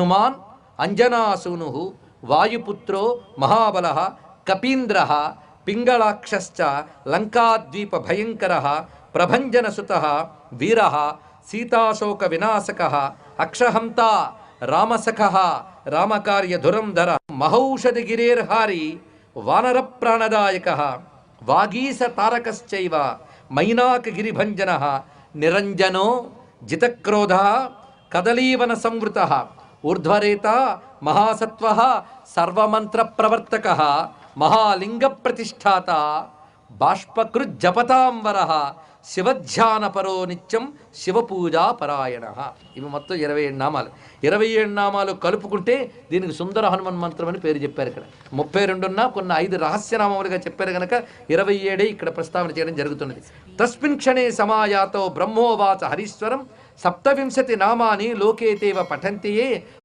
हनुमान अंजनासूनु वायुपुत्रो महाबल कपींद्र पिंगाक्ष लंकाद्वीप भयंकर प्रभंजनसुत वीर सीताशोक विनाशक अक्षहंता, रामसख रामकार्यधुरंधर महौषधिगिरेर्हारी वानर प्राणदायक वागीस तारकश्चैव मैनाक निरंजनो जितक्रोध कदलीवन संवृत ఊర్ధ్వరేత మహాసత్వ సర్వమంత్ర ప్రవర్తక మహాలింగ ప్రతిష్టాత బాష్పకృజ్జపతాంబర శివధ్యానపరో నిత్యం శివపూజా పరాయణ ఇవి మొత్తం ఇరవై ఏడు నామాలు. ఇరవై ఏడు నామాలు కలుపుకుంటే దీనికి సుందర హనుమన్ మంత్రం అని పేరు చెప్పారు ఇక్కడ. ముప్పై రెండున్న కొన్ని ఐదు రహస్యనామములుగా చెప్పారు కనుక ఇరవై ఏడే ఇక్కడ ప్రస్తావన చేయడం జరుగుతున్నది. తస్మిన్ క్షణే సమాయాతో బ్రహ్మోవాచ హరీశ్వరం సప్తవింశతి నామాని లోకేతేవ పఠంతియే